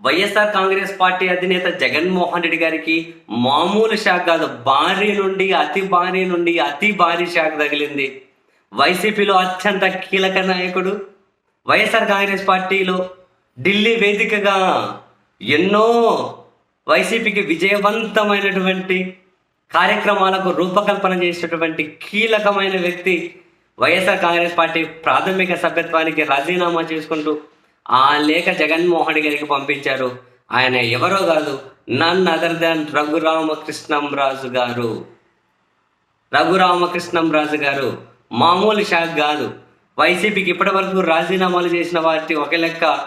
YSR Congress party అధినేత జగన్మోహన్ రెడ్డి గారికి మామూలు షాక్ కాదు భారీ నుండి అతి భారీ నుండి అతి భారీ షాక్ తగిలింది. వైసీపీలో అత్యంత కీలక నాయకుడు వైఎస్ఆర్ కాంగ్రెస్ పార్టీలో ఢిల్లీ వేదికగా ఎన్నో వైసీపీకి విజయవంతమైనటువంటి కార్యక్రమాలకు రూపకల్పన చేసినటువంటి కీలకమైన వ్యక్తి వైఎస్ఆర్ కాంగ్రెస్ పార్టీ ప్రాథమిక సభ్యత్వానికి రాజీనామా చేసుకుంటూ ఆ లేఖ జగన్మోహన్ గారికి పంపించారు. ఆయన ఎవరో కాదు నన్ అదర్ దాన్ రఘురామకృష్ణం రాజు గారు. రఘురామకృష్ణం రాజు గారు మామూలు షాక్ కాదు. వైసీపీకి ఇప్పటి వరకు రాజీనామాలు చేసిన వాటి ఒక లెక్క.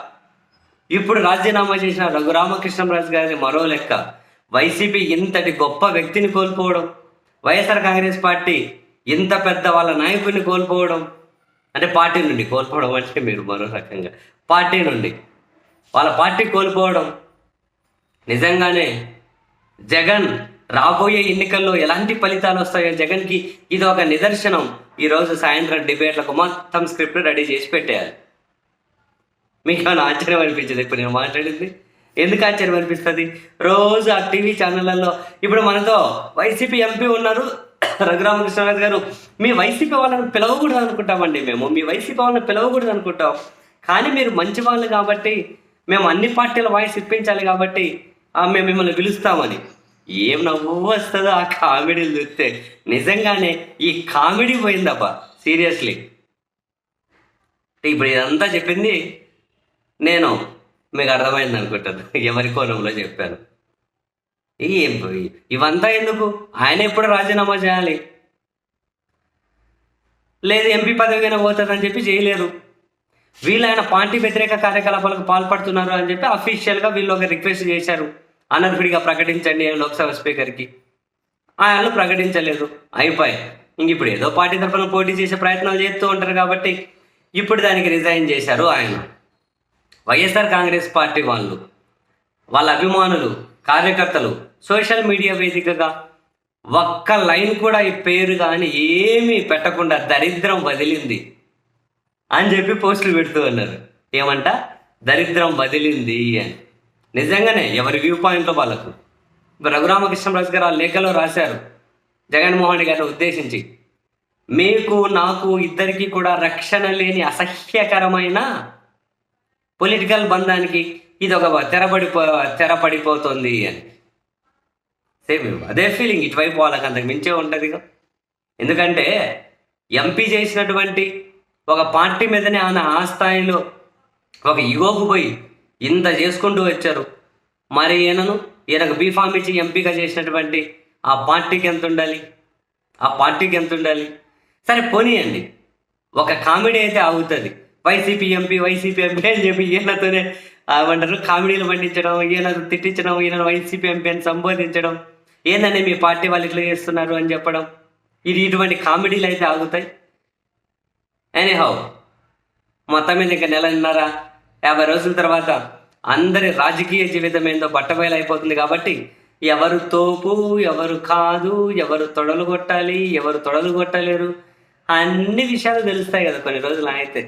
ఇప్పుడు రాజీనామా చేసిన రఘురామకృష్ణరాజు గారి మరో లెక్క. వైసీపీ ఇంతటి గొప్ప వ్యక్తిని కోల్పోవడం వైఎస్ఆర్ కాంగ్రెస్ పార్టీ ఇంత పెద్ద వాళ్ళ నాయకుడిని కోల్పోవడం అంటే పార్టీ నుండి కోల్పోవడం అంటే మీరు మరో రకంగా పార్టీ నుండి. వాళ్ళ పార్టీ కోల్పోవడం. నిజంగానే జగన్ రాబోయే ఎన్నికల్లో ఎలాంటి ఫలితాలు వస్తాయో జగన్కి ఇది ఒక నిదర్శనం. ఈరోజు సాయంత్రం డిబేట్లకు మొత్తం స్క్రిప్ట్ రెడీ చేసి పెట్టేయాలి. మీకు ఏమైనా ఆశ్చర్యం అనిపించదు? ఇప్పుడు నేను మాట్లాడింది. ఎందుకు ఆశ్చర్యం అనిపిస్తుంది? రోజు ఆ టీవీ ఛానళ్ళల్లో ఇప్పుడు మనతో వైసీపీ ఎంపీ ఉన్నారు రఘురామకృష్ణరాజు గారు. మీ వైసీపీ వాళ్ళని పిలవకూడదు అనుకుంటామండి మేము. మీ వైసీపీ వాళ్ళని పిలవకూడదు అనుకుంటాం కానీ మీరు మంచి వాళ్ళు కాబట్టి మేము అన్ని పార్టీల వాయిస్ ఇప్పించాలి కాబట్టి ఆ, మేము మిమ్మల్ని పిలుస్తామని. ఏం నవ్వు వస్తుందో ఆ కామెడీలు చూస్తే. నిజంగానే ఈ కామెడీ పోయిందబ్బా సీరియస్లీ. ఇప్పుడు ఇదంతా చెప్పింది నేను. మీకు అర్థమైంది అనుకుంటాను. ఎవరి కోణంలో చెప్పాను. ఏం ఇవంతా ఎందుకు? ఆయన ఎప్పుడు రాజీనామా చేయాలి? లేదు ఎంపీ పదవికైనా పోతుందని చెప్పి చేయలేరు. వీళ్ళు ఆయన పార్టీ వ్యతిరేక కార్యకలాపాలకు పాల్పడుతున్నారు అని చెప్పి అఫీషియల్గా వీళ్ళు ఒక రిక్వెస్ట్ చేశారు. అనర్హుడిగా ప్రకటించండి లోక్సభ స్పీకర్కి ఆయన ప్రకటించలేదు. అయిపోయి ఇంక ఇప్పుడు ఏదో పార్టీ తరఫున పోటీ చేసే ప్రయత్నాలు చేస్తూ ఉంటారు కాబట్టి ఇప్పుడు దానికి రిజైన్ చేశారు ఆయన. వైఎస్ఆర్ కాంగ్రెస్ పార్టీ వాళ్ళు వాళ్ళ అభిమానులు కార్యకర్తలు సోషల్ మీడియా వేదికగా ఒక్క లైన్ కూడా ఈ పేరు కానీ ఏమీ పెట్టకుండా దరిద్రం వదిలింది. అని చెప్పి పోస్టులు పెడుతూ ఉన్నారు. ఏమంట? దరిద్రం వదిలింది అని. నిజంగానే ఎవరి వ్యూ పాయింట్లో వాళ్ళకు? రఘురామకృష్ణరాజు గారు ఆ లేఖలో రాశారు. జగన్మోహన్ గారిని ఉద్దేశించి. మీకు నాకు ఇద్దరికి కూడా రక్షణ లేని అసహ్యకరమైన పొలిటికల్ బంధానికి ఇది ఒక తెరపడిపో తెరపడిపోతుంది అని. సేమ్ అదే ఫీలింగ్ ఇటువైపు వాళ్ళకి అంతకు మించే ఉంటుంది ఎందుకంటే ఎంపీ చేసినటువంటి ఒక పార్టీ మీదనే ఆయన ఆ స్థాయిలో ఒక యువకు పోయి ఇంత చేసుకుంటూ వచ్చారు. మరి ఈయనను ఈయనకు బీఫామ్ ఇచ్చి ఎంపీగా చేసినటువంటి ఆ పార్టీకి ఎంత ఉండాలి? ఆ పార్టీకి ఎంత ఉండాలి? సరే పోనీయండి. ఒక కామెడీ అయితే ఆగుతుంది. వైసీపీ ఎంపీ వైసీపీ ఎంపీ అని చెప్పి ఈయనతోనే ఏమంటారు కామెడీలు పండించడం ఈయన తిట్టించడం ఈయన వైసీపీ ఎంపీ అని సంబోధించడం ఏందని మీ పార్టీ వాళ్ళు ఇట్లా చేస్తున్నారు అని చెప్పడం. ఇది ఇటువంటి కామెడీలు అయితే ఆగుతాయి. ఎనీహౌ మొత్తం మీద ఇంకా నెలన్నర యాభై రోజుల తర్వాత అందరి రాజకీయ జీవితం ఏందో బట్టబయలు అయిపోతుంది కాబట్టి ఎవరు తోపు ఎవరు కాదు ఎవరు తొడలు కొట్టాలి ఎవరు తొడలు కొట్టలేరు అన్ని విషయాలు తెలుస్తాయి కదా కొన్ని రోజులు అయితే